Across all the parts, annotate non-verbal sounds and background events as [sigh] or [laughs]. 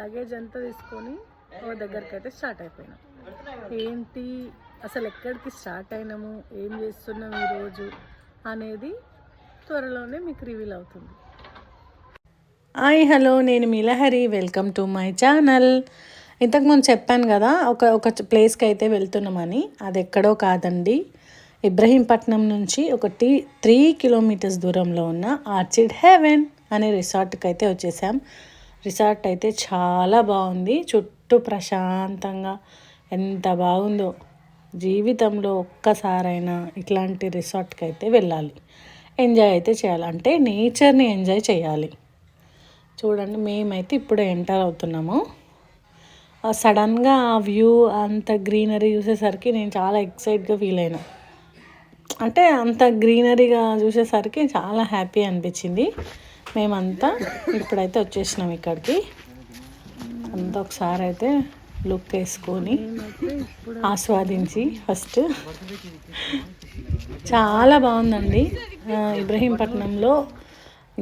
Luggage అంతా తీసుకొని ఒక దగ్గరికి అయితే స్టార్ట్ అయిపోయినాం. ఏంటి? అసలు ఎక్కడికి స్టార్ట్ అయినాము? ఏం చేస్తున్నాం ఈరోజు అనేది త్వరలోనే మీకు రివీల్ అవుతుంది. హాయ్ హలో నేను Milahari. Welcome to my channel ఇంతకుముందు చెప్పాను కదా ఒక ఒక ప్లేస్కి అయితే వెళ్తున్నామని. అది ఎక్కడో కాదండి. ఇబ్రహీంపట్నం నుంచి ఒక టీ త్రీ కిలోమీటర్స్ దూరంలో ఉన్న ఆర్చిడ్ హెవెన్ అనే రిసార్ట్కి అయితే వచ్చేసాం. రిసార్ట్ అయితే చాలా బాగుంది. చుట్టూ ప్రశాంతంగా ఎంత బాగుందో. జీవితంలో ఒక్కసారైనా ఇట్లాంటి రిసార్ట్కి అయితే వెళ్ళాలి. ఎంజాయ్ అయితే చేయాలి. అంటే నేచర్ని ఎంజాయ్ చేయాలి. చూడండి మేమైతే ఇప్పుడే ఎంటర్ అవుతున్నాము. సడన్గా ఆ వ్యూ అంత గ్రీనరీ చూసేసరికి నేను చాలా ఎక్సైట్గా ఫీల్ అయినా. అంటే అంత గ్రీనరీగా చూసేసరికి చాలా హ్యాపీ అనిపించింది. మేమంతా ఇప్పుడైతే వచ్చేసినాం ఇక్కడికి. అంతా ఒకసారి అయితే లుక్ వేసుకొని ఆస్వాదించి ఫస్ట్. చాలా బాగుందండి. ఇబ్రహీంపట్నంలో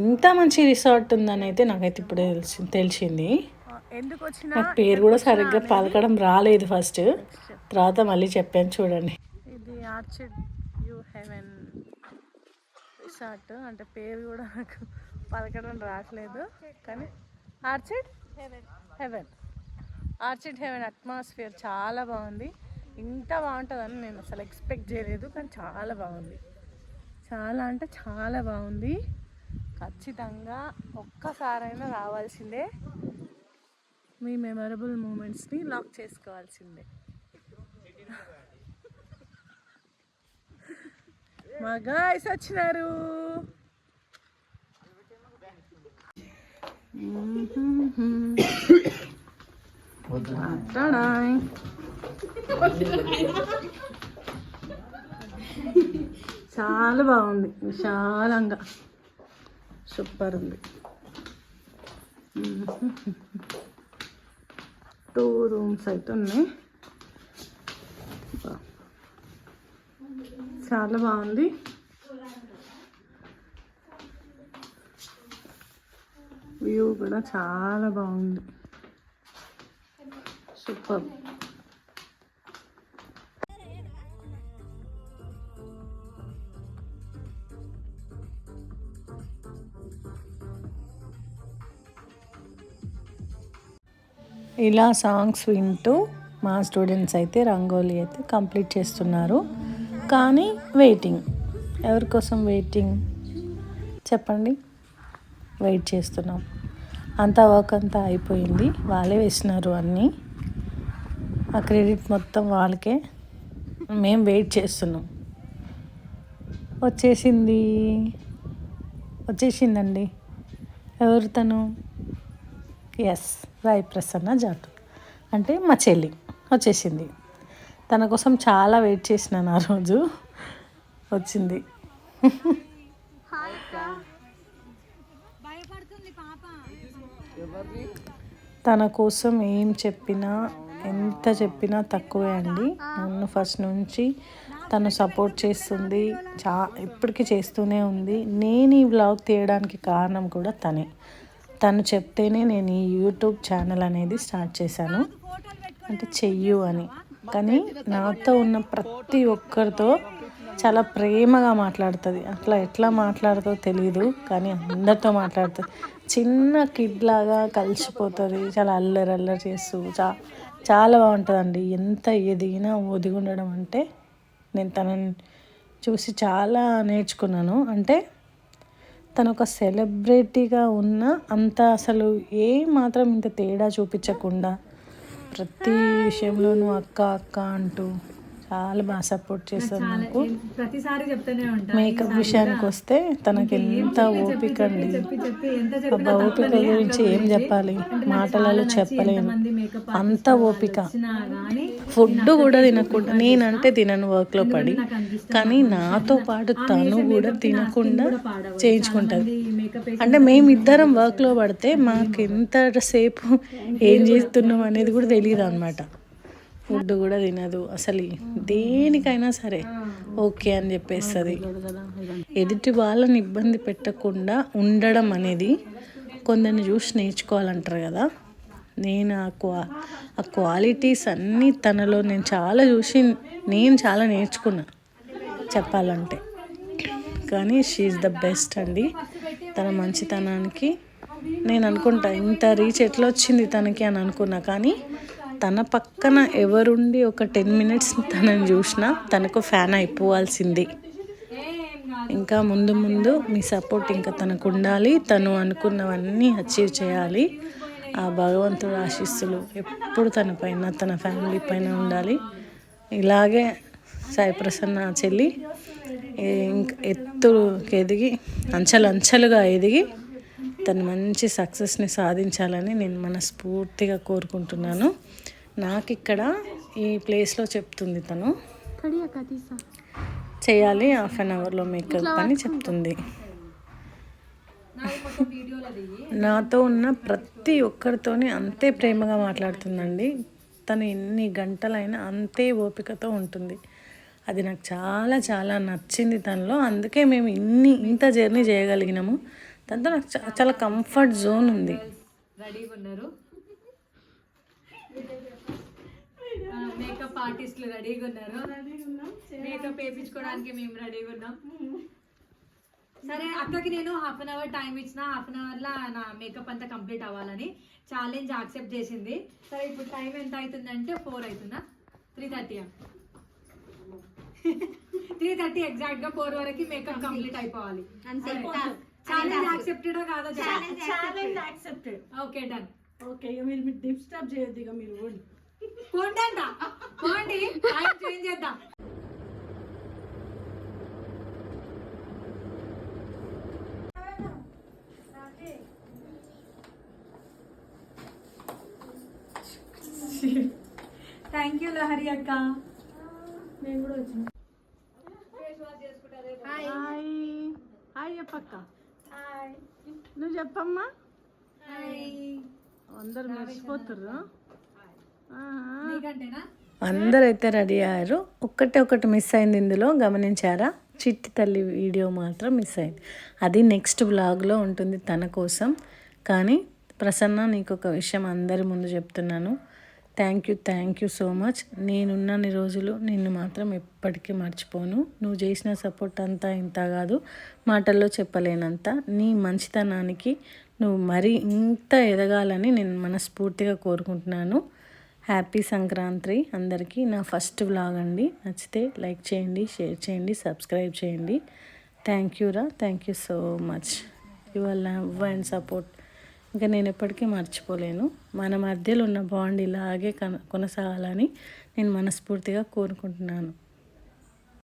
ఇంత మంచి రిసార్ట్ ఉందని అయితే నాకైతే ఇప్పుడే తెలిసి తెలిసింది. నాకు పేరు కూడా సరిగ్గా పలకడం రాలేదు ఫస్ట్. తర్వాత మళ్ళీ చెప్పాను చూడండి. ఇది ఆర్చిడ్ యూ హెవెన్ రిసార్ట్ అంటే పేరు కూడా నాకు పలకడం రావట్లేదు కానీ orchid heaven. Orchid heaven atmosphere చాలా బాగుంది. ఇంత బాగుంటుందని నేను అసలు ఎక్స్పెక్ట్ చేయలేదు కానీ చాలా బాగుంది. చాలా అంటే చాలా బాగుంది. ఖచ్చితంగా ఒక్కసారైనా రావాల్సిందే. మీ మెమరబుల్ మూమెంట్స్ని లాక్ చేసుకోవాల్సిందే. మా గాయస్ వచ్చినారు. [laughs] చాలా బాగుంది. విశాలంగా. సూపర్ ఉంది. టూ రూమ్స్ అయితే ఉన్నాయి. చాలా బాగుంది. వ్యూ కూడా చాలా బాగుంది. సూపర్. ఇలా సాంగ్స్ వింటూ మా స్టూడెంట్స్ అయితే రంగోలీ అయితే కంప్లీట్ చేస్తున్నారు. కానీ వెయిటింగ్. ఎవరి కోసం వెయిటింగ్? చెప్పండి. వెయిట్ చేస్తున్నాం. అంతా వర్క్ అంతా అయిపోయింది. వాళ్ళే వేసినారు అన్నీ. ఆ క్రెడిట్ మొత్తం వాళ్ళకే. మేము వెయిట్ చేస్తున్నాం. వచ్చేసింది. వచ్చేసిందండి. ఎవరు తను? ఎస్ రాయ్ ప్రసన్న జాటు అంటే మా చెల్లి. వచ్చేసింది. తన కోసం చాలా వెయిట్ చేసినాను ఆ రోజు. వచ్చింది. తన కోసం ఏం చెప్పినా ఎంత చెప్పినా తక్కువే అండి. నన్ను ఫస్ట్ నుంచి తను సపోర్ట్ చేస్తుంది చా ఇప్పటికీ చేస్తూనే ఉంది. నేను ఈ వ్లాగ్ తీయడానికి కారణం కూడా తనే. తను చెప్తేనే నేను ఈ యూట్యూబ్ ఛానల్ అనేది స్టార్ట్ చేశాను. అంటే చెయ్యు అని. కానీ నాతో ఉన్న ప్రతి ఒక్కరితో చాలా ప్రేమగా మాట్లాడుతుంది. అట్లా ఎట్లా మాట్లాడుతో తెలియదు కానీ అందరితో మాట్లాడుతుంది. చిన్న కిడ్ లాగా కలిసిపోతుంది. చాలా అల్లరి అల్లరి చేస్తూ చా చాలా బాగుంటుందండి. ఎంత ఎదిగినా ఒదిగి ఉండడం అంటే నేను తనని చూసి చాలా నేర్చుకున్నాను. అంటే తను ఒక సెలబ్రిటీగా ఉన్న అంత అసలు ఏ మాత్రం ఇంత తేడా చూపించకుండా ప్రతి విషయంలోనూ అక్క అక్క అంటూ చాలా బాగా సపోర్ట్ చేస్తారు నాకు. ప్రతిసారి చెప్తూనే ఉంటా మేకప్ విషయానికి వస్తే తనకి ఎంత ఓపిక అండి. అబ్బా ఓపిక గురించి ఏం చెప్పాలి? మాటలలో చెప్పలేను. మేకప్ అంత ఓపిక. ఫుడ్ కూడా తినకుండా నేనంటే తినను వర్క్లో పడి. కానీ నాతో పాటు తను కూడా తినకుండా చేయించుకుంటుంది అంటే మేమిద్దరం వర్క్లో పడితే మాకు ఎంతసేపు ఏం చేస్తున్నాం అనేది కూడా తెలియదు అనమాట ఫుడ్ కూడా తినదు అసలు దేనికైనా సరే ఓకే అని చెప్పేస్తుంది. ఎదుటి వాళ్ళని ఇబ్బంది పెట్టకుండా ఉండడం అనేది కొందరిని చూసి నేర్చుకోవాలంటారు కదా. నేను ఆ క్వా ఆ క్వాలిటీస్ అన్నీ తనలో నేను చాలా చూసి నేను చాలా నేర్చుకున్నా చెప్పాలంటే. కానీ షీఈ్ ద బెస్ట్ అండి. తన మంచితనానికి నేను అనుకుంటా ఇంత రీచ్ ఎట్లా వచ్చింది తనకి అని అనుకున్నా. కానీ తన పక్కన ఎవరుండి ఒక టెన్ మినిట్స్ తనని చూసినా తనకు ఫ్యాన్ అయిపోవాల్సింది. ఇంకా ముందు ముందు మీ సపోర్ట్ ఇంకా తనకు ఉండాలి. తను అనుకున్నవన్నీ అచీవ్ చేయాలి. ఆ భగవంతుడు ఆశీస్సులు ఎప్పుడు తన పైన తన ఫ్యామిలీ పైన ఉండాలి. ఇలాగే సాయి ప్రసన్న చెల్లి ఏ- ఎత్తుకి ఎదిగి అంచెలు అంచెలుగా ఎదిగి తను మంచి సక్సెస్ని సాధించాలని నేను మనస్ఫూర్తిగా కోరుకుంటున్నాను. నాకు ఇక్కడ ఈ ప్లేస్లో చెప్తుంది తను. చేయాలి హాఫ్ అన్ అవర్లో మేకప్ అని చెప్తుంది. నాతో ఉన్న ప్రతి ఒక్కరితోని అంతే ప్రేమగా మాట్లాడుతుందండి. తను ఎన్ని గంటలైనా అంతే ఓపికతో ఉంటుంది. అది నాకు చాలా చాలా నచ్చింది తనలో. అందుకే మేము ఇన్ని ఇంత జర్నీ చేయగలిగినాము. దాంతో నాకు చాలా కంఫర్ట్ జోన్ ఉంది. రెడీగా ఉన్నారు? మేకప్ ఆర్టిస్టులు రెడీగా ఉన్నారు. మేకప్ వేయించుకోవడానికి మేము రెడీగా ఉన్నాం. సరే అక్కకి నేను హాఫ్ అన్ అవర్ టైం ఇచ్చిన హాఫ్ అన్ అవర్లో నా మేకప్ అంతా కంప్లీట్ అవ్వాలని ఛాలెంజ్ యాక్సెప్ట్ చేసింది. సరే ఇప్పుడు టైం ఎంత అవుతుందంటే ఫోర్ అవుతుందా? త్రీ థర్టీ [laughs] త్రీ థర్టీ ఎగ్జాక్ట్గా ఫోర్ వరకు మేకప్ కంప్లీట్ అయిపోవాలి. ఛాలెంజ్ యాక్సెప్టెడ్ కాదో challenge accepted. Okay done. Okay ఇక మీరు మీరు డిస్టర్బ్ చేయొద్దు ఇక మీరు పోండి. పోండి చేంజ్ చేద్దాం. థ్యాంక్ యూ లహరి అక్క. నేను కూడా వచ్చిన. హాయ్ హాయ్ చెప్పక్క నువ్వు చెప్పమ్మా. అందరు మర్చిపోతుర్రు. అందరైతే రెడీ అయ్యారు. ఒక్కటే ఒకటి మిస్ అయింది ఇందులో గమనించారా? చిట్టి తల్లి వీడియో మాత్రం మిస్ అయింది. అది నెక్స్ట్ బ్లాగ్లో ఉంటుంది తన కోసం. కానీ ప్రసన్న నీకు ఒక విషయం అందరి ముందు చెప్తున్నాను. Thank you thank you so much. నేనున్నన్ని రోజులు నిన్ను మాత్రం ఎప్పటికీ మర్చిపోను. నువ్వు చేసిన సపోర్ట్ అంతా ఇంత కాదు. మాటల్లో చెప్పలేనంత. నీ మంచితనానికి నువ్వు మరీ ఇంత ఎదగాలని నేను మనస్ఫూర్తిగా కోరుకుంటున్నాను. హ్యాపీ సంక్రాంతి అందరికీ నా ఫస్ట్ వ్లాగ్ అండి. నచ్చితే లైక్ చేయండి షేర్ చేయండి సబ్స్క్రైబ్ చేయండి. థ్యాంక్ యూ రా. Thank you so much your love and support ఇంకా నేను ఎప్పటికీ మర్చిపోలేను. మన మధ్యలో ఉన్న బాండ్ ఇలాగే కొనసాగాలని నేను మనస్ఫూర్తిగా కోరుకుంటున్నాను.